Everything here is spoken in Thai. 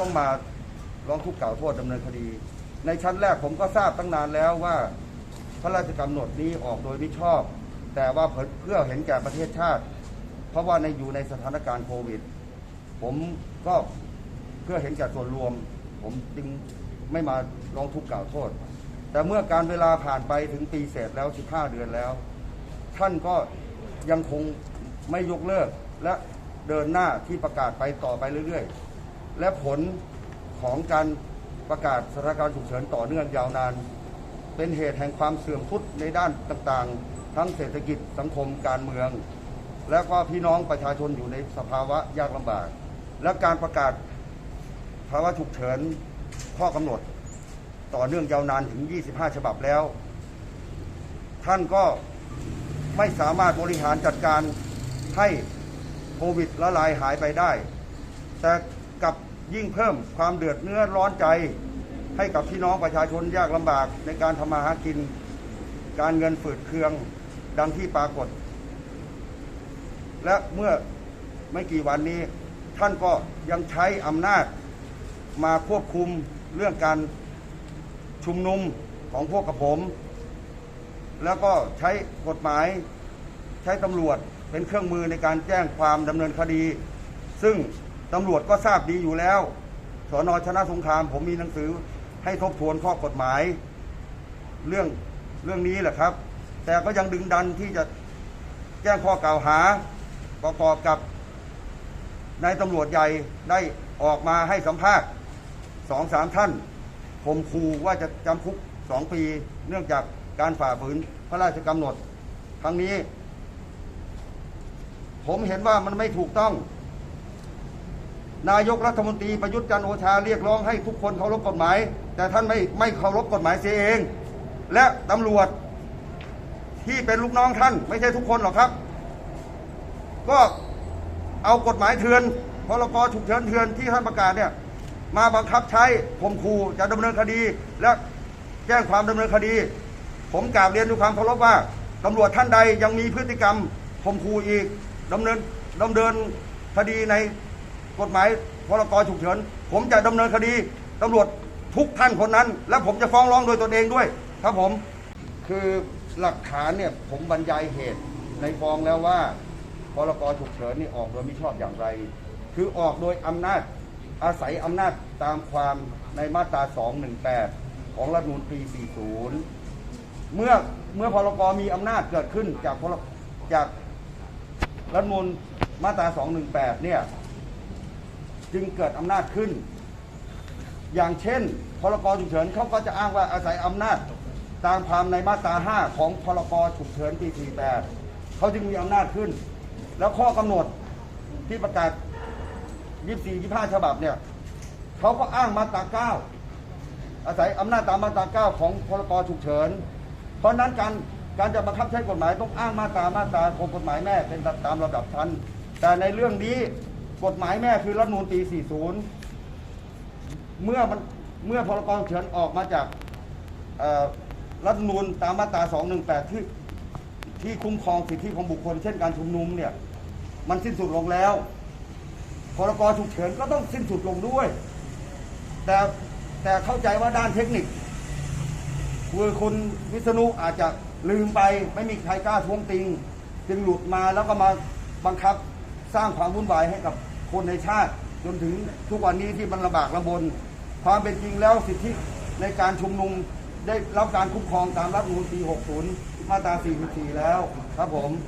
ต้องมาร้องทุกข์กล่าวโทษดำเนินคดี ในชั้นแรกผมก็ทราบตั้งนานแล้วว่า พระราชกำหนดนี้ออกโดยมิชอบ แต่ว่าเพื่อเห็นแก่ประเทศชาติ เพราะว่าในอยู่ในสถานการณ์โควิด ผมก็เพื่อเห็นแก่ส่วนรวม ผมจึงไม่มาร้องทุกข์กล่าวโทษ แต่เมื่อการเวลาผ่านไปถึงปีเศษแล้ว 15 เดือนแล้ว ท่านก็ยังคงไม่ยกเลิกและเดินหน้าที่ประกาศไปต่อไปเรื่อยๆ และผลของการประกาศสถานการณ์ฉุกเฉินต่อเนื่องยาวนาน เป็นเหตุแห่งความเสื่อมทุดในด้านต่างๆ ทั้งเศรษฐกิจสังคมการเมือง และก็พี่น้องประชาชนอยู่ในสภาวะยากลำบาก และการประกาศภาวะฉุกเฉินข้อกำหนด ต่อเนื่องยาวนานถึง 25 ฉบับแล้ว ท่านก็ไม่สามารถบริหารจัดการให้โควิดละลายหายไปได้ แต่ ยิ่งเพิ่มความเดือดเนื้อร้อนใจ ให้กับพี่น้องประชาชนยากลำบากในการทำมาหากิน การเงินฝืดเคืองดังที่ปรากฏ และเมื่อไม่กี่วันนี้ท่านก็ยังใช้อำนาจมาควบคุมเรื่องการชุมนุมของพวกกับผม แล้วก็ใช้กฎหมายใช้ตำรวจเป็นเครื่องมือในการแจ้งความดำเนินคดี ซึ่ง ตำรวจก็ทราบดีอยู่แล้ว สอนอชนะสงคราม ผมมีหนังสือให้ทบทวนข้อกฎหมาย เรื่องเรื่องนี้แหละครับ แต่ก็ยังดึงดันที่จะแจ้งข้อกล่าวหา ประกอบกับนายตำรวจใหญ่ได้ออกมาให้สัมภาษณ์สองสามท่านผมคูว่าจะจำคุกสองปี เนื่องจากการฝ่าฝืนพระราชกำหนดครั้งนี้ ผมเห็นว่ามันไม่ถูกต้อง นายกรัฐมนตรีประยุทธ์จันโอชาเรียกร้องให้ทุกคนเคารพกฎหมาย แต่ท่านไม่ไม่เคารพกฎหมายเสียเอง และตำรวจที่เป็นลูกน้องท่าน ไม่ใช่ทุกคนหรอกครับ ก็เอากฎหมายเถื่อนพรกฉุกเฉินเถื่อนที่ท่านประกาศเนี่ยมาบังคับใช้ข่มขู่จะดำเนินคดี และแจ้งความดำเนินคดี ผมกราบเรียนด้วยความเคารพว่าตำรวจท่านใดยังมีพฤติกรรมข่มขู่อีกดำเนินดำเนินคดีใน กฎหมายพรกฉุกเฉิน ผมจะดำเนินคดีตำรวจทุกท่านคนนั้น และผมจะฟ้องร้องโดยตนเองด้วยครับผมคือหลักฐานเนี่ยผมบรรยายเหตุในฟ้องแล้วว่าพรกฉุกเฉินนี่ออกโดยมิชอบอย่างไร คือออกโดยอำนาจอาศัยอำนาจตามความในมาตรา 218 ของรัฐมนูลปี 40 เมื่อเมื่อพรกมีอำนาจเกิดขึ้นจากพรจากรัฐมนูลมาตรา 218 เนี่ย จึงเกิดอำนาจขึ้น อย่างเช่น พรกฉุกเฉินเขาก็จะอ้างว่าอาศัยอำนาจตามความในมาตรา 5 ของพรกฉุกเฉินปี 48 เขาจึงมีอำนาจขึ้น แล้วข้อกำหนดที่ประกาศ 24 25 ฉบับเนี่ยเขาก็อ้างมาตรา 9 อาศัยอำนาจตามมาตรา 9 ของพรกฉุกเฉิน เพราะฉะนั้นการการจะบังคับใช้กฎหมายต้องอ้างมาตรามาตราของกฎหมายแม่เป็นตามระดับชั้น แต่ในเรื่องนี้ กฎหมายแม่คือรัฐมนูลปี 40 เมื่อมันเมื่อพรกฉุกเฉินออกมาจากรัฐมนูลตามมาตรา 218 ที่ที่คุ้มครองสิทธิของบุคคล เช่นการชุมนุมเนี่ยมันสิ้นสุดลงแล้ว พรกฉุกเฉินก็ต้องสิ้นสุดลงด้วย แต่แต่เข้าใจว่าด้านเทคนิคคือคุณวิษณุอาจจะลืมไปไม่มีใครกล้าท้วงติง จึงหลุดมาแล้วก็มาบังคับ สร้างความวุ่นวายให้กับคนในชาติ จนถึงทุกวันนี้ที่มันระบากระบน ความเป็นจริงแล้วสิทธิในการชุมนุมได้รับการคุ้มครองตามรัฐธรรมนูลปี 60 มาตรา 44 แล้วครับผม